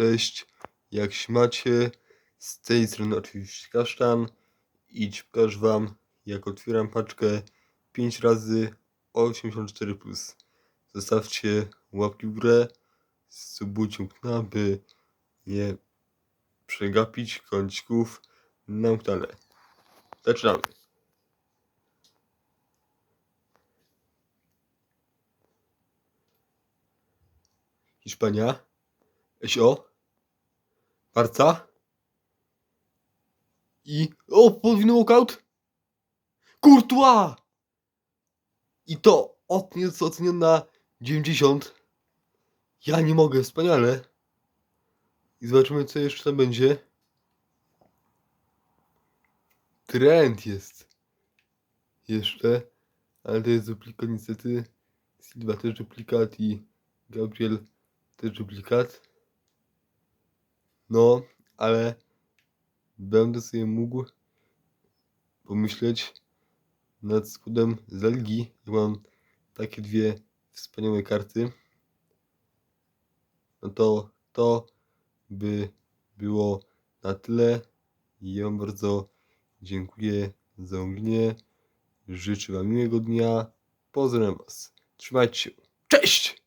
Cześć, jak się macie? Z tej strony oczywiście Kasztan i pokażę wam jak otwieram paczkę 5 razy 84+. Plus. Zostawcie łapki w górę, subujcie kanał, by nie przegapić kącików na kanale. Zaczynamy. Hiszpania. SO. Barca. I... O! Podwójny walkout! Courtois! I to od jest oceniony na 90. Ja nie mogę, wspaniale. I zobaczymy co jeszcze tam będzie. Trend jest. Jeszcze. Ale to jest duplikat niestety. Silva też duplikat i Gabriel też duplikat. No, ale będę sobie mógł pomyśleć nad składem z. Ja mam takie dwie wspaniałe karty. No to to by było na tyle. Ja wam bardzo dziękuję za oglądanie. Życzę wam miłego dnia. Pozdrawiam was. Trzymajcie się. Cześć!